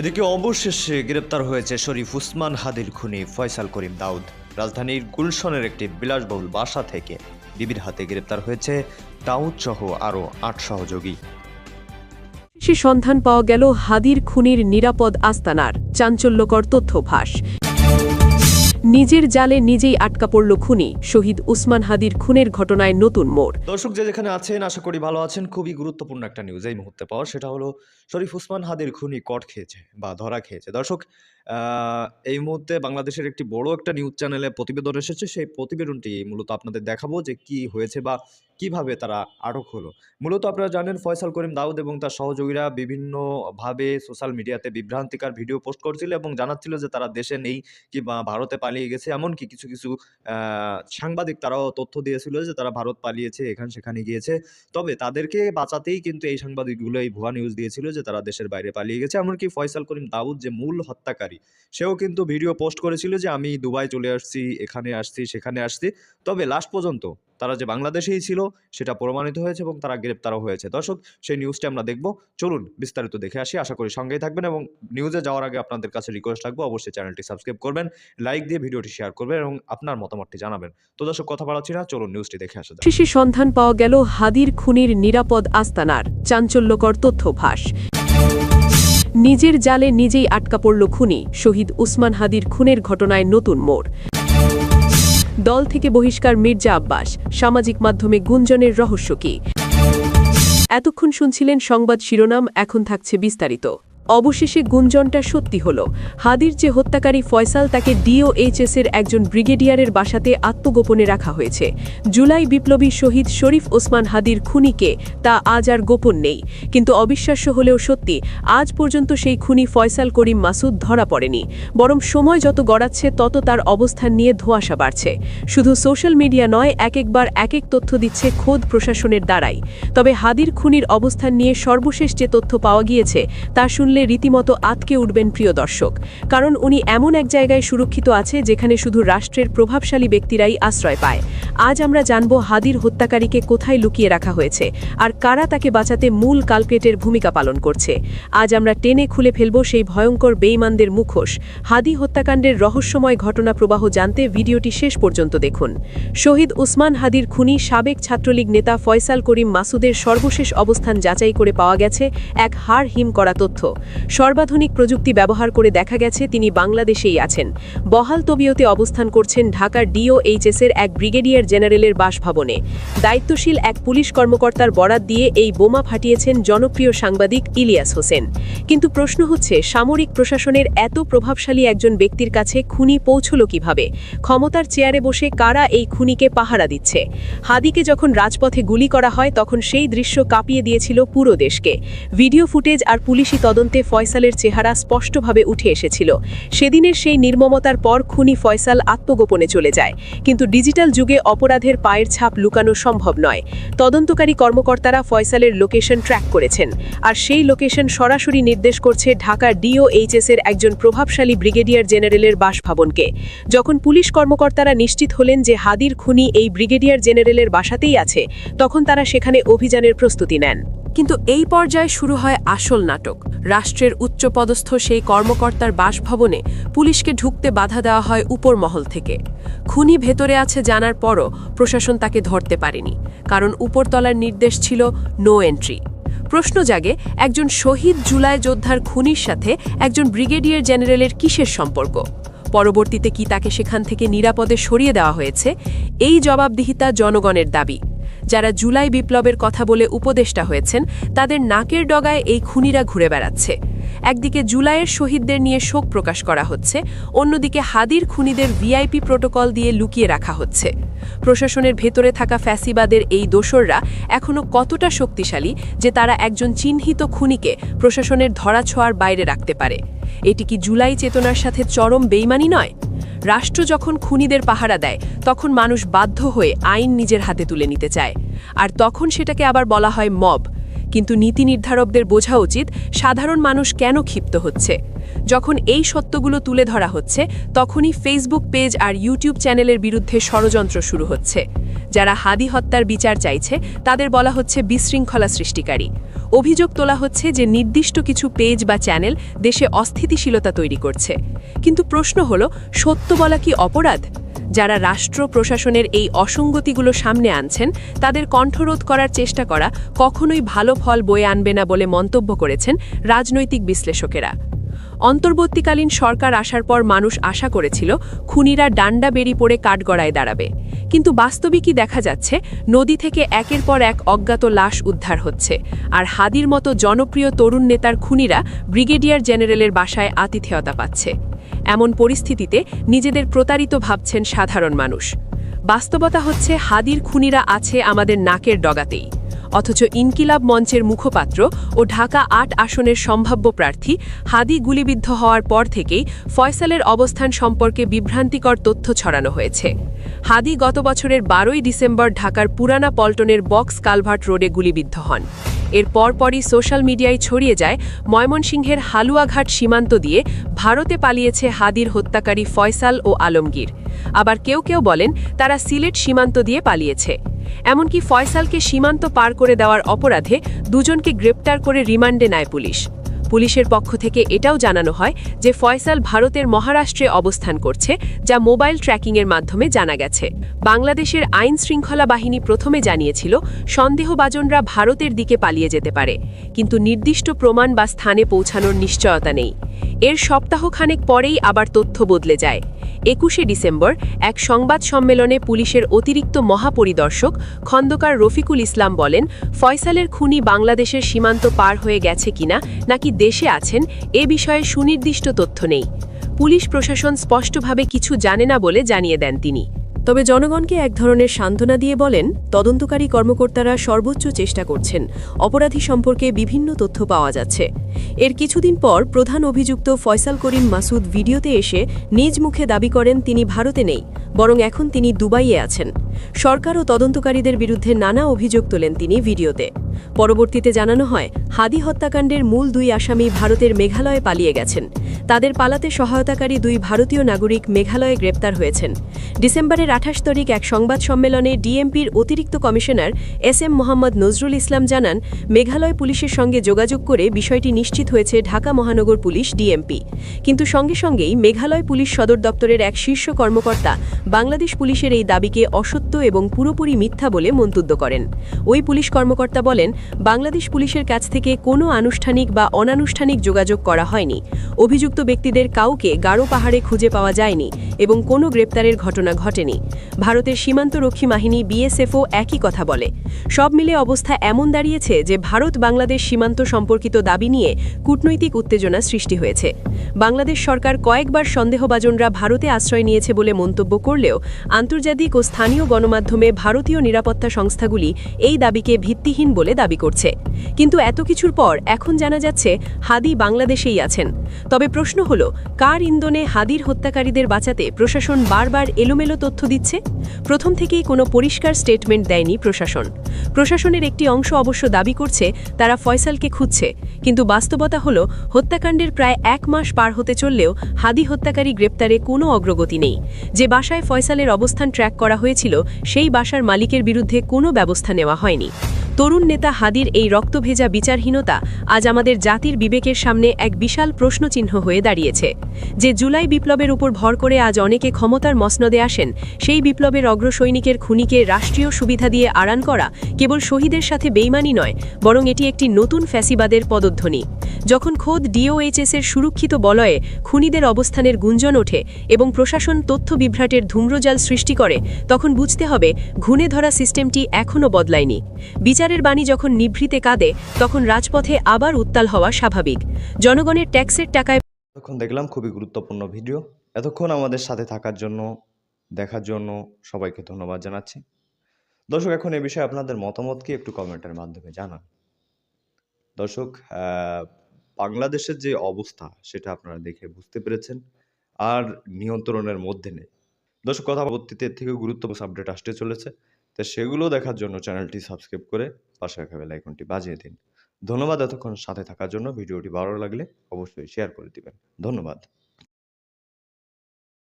এদিকে অবশেষে গ্রেপ্তার হয়েছে শরীফ উসমান হাদির খুনি, ফয়সাল করিম দাউদ। রাজধানীর গুলশনের একটি বিলাসবহুল বাসা থেকে বিবির হাতে গ্রেপ্তার হয়েছে দাউদ সহ আরও আট সহযোগী। সে সন্ধান পাওয়া গেল হাদির খুনির নিরাপদ আস্তানার, চাঞ্চল্যকর তথ্য ফাঁস নিজের জালে নিজেই আটকা পড়ল খুনি, শহীদ উসমান হাদির খুনের ঘটনায় নতুন মোড়। দর্শক যে যেখানে আছেন, আশা করি ভালো আছেন, খুবই গুরুত্বপূর্ণ একটা নিউজ এই মুহূর্তে পাওয়া। সেটা হলো শরীফ উসমান হাদির খুনি কট খেয়েছে বা ধরা খেয়েছে। দর্শক এই মুহূর্তে বাংলাদেশের একটি বড় একটা নিউজ চ্যানেলে প্রতিবেদন এসেছে। সেই প্রতিবেদনটি মূলত আপনাদের দেখাবো যে কি হয়েছে বা কীভাবে তারা আটক হলো। মূলত আপনারা জানেন, ফয়সাল করিম দাউদ এবং তার সহযোগীরা বিভিন্নভাবে সোশ্যাল মিডিয়াতে বিভ্রান্তিকর ভিডিও পোস্ট করছিল এবং জানাচ্ছিল যে তারা দেশে নেই কিংবা ভারতে পালিয়ে গেছে। এমনকি কিছু কিছু সাংবাদিক তারাও তথ্য দিয়েছিল যে তারা ভারত পালিয়েছে, এখানে, সেখানে গিয়েছে। তবে তাদেরকে বাঁচাতেই কিন্তু এই সাংবাদিকগুলো এই ভুয়া নিউজ দিয়েছিল যে তারা দেশের বাইরে পালিয়ে গেছে। এমনকি ফয়সাল করিম দাউদ যে মূল হত্যাকারী সেও কিন্তু ভিডিও পোস্ট করেছিল যে আমি দুবাই চলে আসছি, এখানে আসছি, সেখানে আসছি। তবে লাস্ট পর্যন্ত তারা যে বাংলাদেশেই ছিল, সেটা প্রমাণিত হয়েছে এবং তারা গ্রেপ্তারও হয়েছে। দর্শক, সেই নিউজটা আমরা দেখব। চলুন বিস্তারিত দেখে আসি। আশা করি সঙ্গেই থাকবেন এবং নিউজে যাওয়ার আগে আপনাদের কাছে রিকোয়েস্ট রাখব, অবশ্যই চ্যানেলটি সাবস্ক্রাইব করবেন লাইক দিয়ে ভিডিওটি শেয়ার করবেন এবং আপনার মতামতটি জানাবেন। তো দর্শক, কথা বাড়াচ্ছি না, চলুন নিউজটি দেখে আসা শেষে সন্ধান পাওয়া গেল হাদির খুনির নিরাপদ আস্তানার, চাঞ্চল্যকর তথ্য ফাঁস নিজের জালে নিজেই আটকা পড়ল খুনি, শহীদ উসমান হাদির খুনের ঘটনায় নতুন মোড়। দল থেকে বহিষ্কার মির্জা আব্বাস, সামাজিক মাধ্যমে গুঞ্জনের রহস্য কি? এতক্ষণ শুনছিলেন সংবাদ শিরোনাম, এখন থাকছে বিস্তারিত। অবশেষে গুঞ্জনটা সত্যি হল। হাদির যে হত্যাকারী ফয়সাল তাকে ডিওএইচএস এর একজন ব্রিগেডিয়ারের বাসাতে আত্মগোপনে রাখা হয়েছে। জুলাই বিপ্লবী শহীদ শরীফ ওসমান হাদির খুনিকে তা আজ আর গোপন নেই। কিন্তু অবিশ্বাস্য হলেও সত্যি, আজ পর্যন্ত সেই খুনি ফয়সাল করিম মাসুদ ধরা পড়েনি। বরং সময় যত গড়াচ্ছে, তত তার অবস্থান নিয়ে ধোঁয়াশা বাড়ছে। শুধু সোশ্যাল মিডিয়া নয়, এক একবার এক এক তথ্য দিচ্ছে খোদ প্রশাসনের দ্বারাই। তবে হাদির খুনির অবস্থান নিয়ে সর্বশেষ যে তথ্য পাওয়া গিয়েছে, তা শুনলে রীতিমতো আতকে উঠবেন প্রিয় দর্শক। কারণ উনি এমন এক জায়গায় সুরক্ষিত আছে, যেখানে শুধু রাষ্ট্রের প্রভাবশালী ব্যক্তিরাই আশ্রয় পায়। আজ আমরা জানব হাদির হত্যাকারীকে কোথায় লুকিয়ে রাখা হয়েছে আর কারা তাকে বাঁচাতে মূল কালপেটের ভূমিকা পালন করছে। আজ আমরা টেনে খুলে ফেলব সেই ভয়ঙ্কর বেইমানদের মুখোশ। হাদি হত্যাকাণ্ডের রহস্যময় ঘটনা প্রবাহ জানতে ভিডিওটি শেষ পর্যন্ত দেখুন। শহীদ উসমান হাদির খুনি সাবেক ছাত্রলীগ নেতা ফয়সাল করিম মাসুদের সর্বশেষ অবস্থান যাচাই করে পাওয়া গেছে এক হাড় হিম করা তথ্য। সর্বাধুনিক প্রযুক্তি ব্যবহার করে দেখা গেছে তিনি বাংলাদেশেই আছেন। বহাল তবিয়তে অবস্থান করছেন ঢাকার ডিওএইচএস এর এক ব্রিগেডিয়ার জেনারেলের বাসভবনে। দায়িত্বশীল এক পুলিশ কর্মকর্তার বরাত দিয়ে এই বোমা ফাটিয়েছেন জনপ্রিয় সাংবাদিক ইলিয়াস হোসেন। কিন্তু প্রশ্ন হচ্ছে, সামরিক প্রশাসনের এত প্রভাবশালী একজন ব্যক্তির কাছে খুনি পৌঁছল কীভাবে? ক্ষমতার চেয়ারে বসে কারা এই খুনিকে পাহারা দিচ্ছে? হাদিকে যখন রাজপথে গুলি করা হয়, তখন সেই দৃশ্য কাঁপিয়ে দিয়েছিল পুরো দেশকে। ভিডিও ফুটেজ আর পুলিশি তদন্তে ফয়সালের চেহারা স্পষ্টভাবে উঠে এসেছিল। সেদিনের সেই নির্মমতার পর খুনি ফয়সাল আত্মগোপনে চলে যায়। কিন্তু ডিজিটাল যুগে অপরাধের পায়ের ছাপ লুকানো সম্ভব নয়। তদন্তকারী কর্মকর্তারা ফয়সালের লোকেশন ট্র্যাক করেছেন। আর সেই লোকেশন সরাসরি নির্দেশ করছে ঢাকার ডিওএইচএস এর একজন প্রভাবশালী ব্রিগেডিয়ার জেনারেলের বাসভবনকে। যখন পুলিশ কর্মকর্তারা নিশ্চিত হলেন যে হাদির খুনি এই ব্রিগেডিয়ার জেনারেলের বাসাতেই আছে, তখন তারা সেখানে অভিযানের প্রস্তুতি নেন। কিন্তু এই পর্যায়ে শুরু হয় আসল নাটক। রাষ্ট্রের উচ্চপদস্থ সেই কর্মকর্তার বাসভবনে পুলিশকে ঢুকতে বাধা দেওয়া হয় উপর মহল থেকে। খুনি ভেতরে আছে জানার পরও প্রশাসন তাকে ধরতে পারেনি, কারণ উপরতলার নির্দেশ ছিল নো এন্ট্রি প্রশ্ন জাগে, একজন শহীদ জুলাই যোদ্ধার খুনির সাথে একজন ব্রিগেডিয়ার জেনারেলের কিসের সম্পর্ক? পরবর্তীতে কি তাকে সেখান থেকে নিরাপদে সরিয়ে দেওয়া হয়েছে? এই জবাবদিহিতা জনগণের দাবি। যারা জুলাই বিপ্লবের কথা বলে উপদেষ্টা হয়েছেন, তাদের নাকের ডগায় এই খুনিরা ঘুরে বেড়াচ্ছে। একদিকে জুলাইয়ের শহীদদের নিয়ে শোক প্রকাশ করা হচ্ছে, অন্যদিকে হাদির খুনিদের ভিআইপি প্রোটোকল দিয়ে লুকিয়ে রাখা হচ্ছে। প্রশাসনের ভেতরে থাকা ফ্যাসিবাদের এই দোসররা এখনও কতটা শক্তিশালী যে তারা একজন চিহ্নিত খুনিকে প্রশাসনের ধরাছোঁয়ার বাইরে রাখতে পারে। এটি কি জুলাই চেতনার সাথে চরম বেইমানি নয়? রাষ্ট্র যখন খুনিদের পাহারা দেয়, তখন মানুষ বাধ্য হয়ে আইন নিজের হাতে তুলে নিতে চায়। আর তখন সেটাকে আবার বলা হয় মব। কিন্তু নীতি নির্ধারকদের বোঝা উচিত সাধারণ মানুষ কেন ক্ষিপ্ত হচ্ছে। যখন এই সত্যগুলো তুলে ধরা হচ্ছে, তখনই ফেসবুক পেজ আর ইউটিউব চ্যানেলের বিরুদ্ধে ষড়যন্ত্র শুরু হচ্ছে। যারা হাদি হত্যার বিচার চাইছে, তাদের বলা হচ্ছে বিশৃঙ্খলা সৃষ্টিকারী। অভিযোগ তোলা হচ্ছে যে নির্দিষ্ট কিছু পেজ বা চ্যানেল দেশে অস্থিতিশীলতা তৈরি করছে। কিন্তু প্রশ্ন হলো, সত্য বলা কি অপরাধ? যারা রাষ্ট্র প্রশাসনের এই অসঙ্গতিগুলো সামনে আনছেন, তাদের কণ্ঠরোধ করার চেষ্টা করা কখনোই ভালো ফল বয়ে আনবে না বলে মন্তব্য করেছেন রাজনৈতিক বিশ্লেষকেরা। অন্তর্বর্তীকালীন সরকার আসার পর মানুষ আশা করেছিল, খুনিরা ডান্ডা বেরি পড়ে কাঠগড়ায় দাঁড়াবে। কিন্তু বাস্তবিকই দেখা যাচ্ছে, নদী থেকে একের পর এক অজ্ঞাত লাশ উদ্ধার হচ্ছে। আর হাদির মতো জনপ্রিয় তরুণ নেতার খুনিরা ব্রিগেডিয়ার জেনারেলের বাসায় আতিথেয়তা পাচ্ছে। এমন পরিস্থিতিতে নিজেদের প্রতারিত ভাবছেন সাধারণ মানুষ। বাস্তবতা হচ্ছে, হাদির খুনিরা আছে আমাদের নাকের ডগাতেই। অথচ ইনকিলাব মঞ্চের মুখপাত্র ও ঢাকা আট আসনের সম্ভাব্য প্রার্থী হাদি গুলিবিদ্ধ হওয়ার পর থেকেই ফয়সালের অবস্থান সম্পর্কে বিভ্রান্তিকর তথ্য ছড়ানো হয়েছে। হাদি গত বছরের বারোই ডিসেম্বর ঢাকার পুরানা পল্টনের বক্স কালভার্ট রোডে গুলিবিদ্ধ হন। এর পরপরই সোশ্যাল মিডিয়ায় ছড়িয়ে যায় ময়মনসিংহের হালুয়াঘাট সীমান্ত দিয়ে ভারতে পালিয়েছে হাদির হত্যাকারী ফয়সাল ও আলমগীর। আবার কেউ কেউ বলেন তারা সিলেট সীমান্ত দিয়ে পালিয়েছে। এমনকি ফয়সালকে সীমান্ত পার করে দেওয়ার অপরাধে দুজনকে গ্রেপ্তার করে রিমান্ডে নেয় পুলিশ। পুলিশের পক্ষ থেকে এটাও জানানো হয় যে ফয়সাল ভারতের মহারাষ্ট্রে অবস্থান করছে, যা মোবাইল ট্র্যাকিংয়ের মাধ্যমে জানা গেছে। বাংলাদেশের আইন শৃঙ্খলা বাহিনী প্রথমে জানিয়েছিল, সন্দেহভাজনরা ভারতের দিকে পালিয়ে যেতে পারে, কিন্তু নির্দিষ্ট প্রমাণ বা স্থানে পৌঁছানোর নিশ্চয়তা নেই। এর সপ্তাহখানেক পরেই আবার তথ্য বদলে যায়। একুশে ডিসেম্বর এক সংবাদ সম্মেলনে পুলিশের অতিরিক্ত মহাপরিদর্শক খন্দকার রফিকুল ইসলাম বলেন, ফয়সালের খুনি বাংলাদেশের সীমান্ত পার হয়ে গেছে কিনা, নাকি দেশে আছেন, এ বিষয়ে সুনির্দিষ্ট তথ্য নেই। পুলিশ প্রশাসন স্পষ্টভাবে কিছু জানে না বলে জানিয়ে দেন তিনি। তবে জনগণকে এক ধরনের সান্ত্বনা দিয়ে বলেন, তদন্তকারী কর্মকর্তারা সর্বোচ্চ চেষ্টা করছেন। অপরাধী সম্পর্কে বিভিন্ন তথ্য পাওয়া যাচ্ছে। এর কিছুদিন পর প্রধান অভিযুক্ত ফয়সাল করিম মাসুদ ভিডিওতে এসে নিজ মুখে দাবি করেন, তিনি ভারতে নেই, বরং এখন তিনি দুবাইয়ে আছেন। সরকার ও তদন্তকারীদের বিরুদ্ধে নানা অভিযোগ তোলেন তিনি ভিডিওতে। পরবর্তীতে জানানো হয়, হাদি হত্যাকাণ্ডের মূল দুই আসামি ভারতের মেঘালয়ে পালিয়ে গেছেন। তাদের পালাতে সহায়তাকারী দুই ভারতীয় নাগরিক মেঘালয়ে গ্রেপ্তার হয়েছেন। ডিসেম্বরের আঠাশ তারিখ এক সংবাদ সম্মেলনে ডিএমপির অতিরিক্ত commissioner S M Mohammad Nazrul Islam জানান, মেঘালয় পুলিশের সঙ্গে যোগাযোগ করে বিষয়টি নিশ্চিত হয়েছে ঢাকা মহানগর পুলিশ ডিএমপি। কিন্তু সঙ্গে সঙ্গেই মেঘালয় পুলিশ সদর দপ্তরের এক শীর্ষ কর্মকর্তা বাংলাদেশ পুলিশের এই দাবিকে অসত্য এবং পুরোপুরি মিথ্যা বলে মন্তব্য করেন। ওই পুলিশ কর্মকর্তা বলেন বাংলাদেশ পুলিশের কাছ থেকে কোনো আনুষ্ঠানিক বা অনানুষ্ঠানিক যোগাযোগ করা হয়নি। অভিযুক্ত ব্যক্তিদের কাউকে গাঢ় পাহাড়ে খুঁজে পাওয়া যায়নি এবং কোনো গ্রেপ্তারের ঘটনা ঘটেনি। ভারতের সীমান্তরক্ষী বাহিনী বিএসএফও একই কথা বলে। সব মিলে অবস্থা এমন দাঁড়িয়েছে যে ভারত বাংলাদেশ সীমান্ত সম্পর্কিত দাবি নিয়ে কূটনৈতিক উত্তেজনা সৃষ্টি হয়েছে। বাংলাদেশ সরকার কয়েকবার সন্দেহভাজনরা ভারতে আশ্রয় নিয়েছে বলে মন্তব্য করলেও আন্তর্জাতিক ও স্থানীয় গণমাধ্যমে ভারতীয় নিরাপত্তা সংস্থাগুলি এই দাবিকে ভিত্তিহীন বলে দাবি করছে। কিন্তু এত কিছুর পর এখন জানা যাচ্ছে হাদি বাংলাদেশেই আছেন। তবে প্রশ্ন হল, কার ইন্ধনে হাদির হত্যাকারীদের বাঁচাতে প্রশাসন বারবার এলোমেলো তথ্য দিচ্ছে? প্রথম থেকেই কোনো পরিষ্কার স্টেটমেন্ট দেয়নি প্রশাসন। প্রশাসনের একটি অংশ অবশ্য দাবি করছে, তারা ফয়সালকে খুঁজছে। কিন্তু বাস্তবতা হল, হত্যাকাণ্ডের প্রায় এক মাস পার হতে চললেও হাদি হত্যাকারী গ্রেপ্তারে কোনো অগ্রগতি নেই। যে বাসায় ফয়সালের অবস্থান ট্র্যাক করা হয়েছিল, সেই বাসার মালিকের বিরুদ্ধে কোনো ব্যবস্থা নেওয়া হয়নি। তরুণ নেতা হাদির এই রক্তভেজা বিচারহীনতা আজ আমাদের জাতির বিবেকের সামনে এক বিশাল প্রশ্নচিহ্ন হয়ে দাঁড়িয়েছে। যে জুলাই বিপ্লবের উপর ভর করে আজ অনেকে ক্ষমতার মসনদে আসেন, সেই বিপ্লবের অগ্রসৈনিকের খুনিকে রাষ্ট্রীয় সুবিধা দিয়ে আড়ান করা কেবল শহীদের সাথে বেইমানি নয়, বরং এটি একটি নতুন ফ্যাসিবাদের পদধ্বনি। যখন খোদ ডিওএইচএস এর সুরক্ষিত বলয়ে খুনিদের অবস্থানের গুঞ্জন ওঠে এবং প্রশাসন তথ্য বিভ্রাটের ধূম্রজাল সৃষ্টি করে, তখন বুঝতে হবে ঘুণে ধরা সিস্টেমটি এখনও বদলায়নি। বিচারের বাণী যখন নিভৃতে কাঁদে, তখন রাজপথে আবার উত্তাল হওয়া স্বাভাবিক। জনগণের ট্যাক্সের টাকায় এতক্ষণ দেখলাম খুবই গুরুত্বপূর্ণ ভিডিও। এতক্ষণ আমাদের সাথে থাকার জন্য, দেখার জন্য সবাইকে ধন্যবাদ জানাচ্ছি। দর্শক, এখন এ বিষয়ে আপনাদের মতামত কি একটু কমেন্টের মাধ্যমে জানান। দর্শক বাংলাদেশের যে অবস্থা, সেটা আপনারা দেখে বুঝতে পেরেছেন। আর নিয়ন্ত্রণের মধ্যে নেই। দর্শক, কথা থেকে গুরুত্বপূর্ণ আপডেট আসতে চলেছে। তো সেগুলো দেখার জন্য চ্যানেলটি সাবস্ক্রাইব করে পাশে রাখা বেল আইকনটি বাজিয়ে দিন। ধন্যবাদ এতক্ষণ সাথে থাকার জন্য। ভিডিওটি ভালো লাগলে অবশ্যই শেয়ার করে দিবেন। ধন্যবাদ।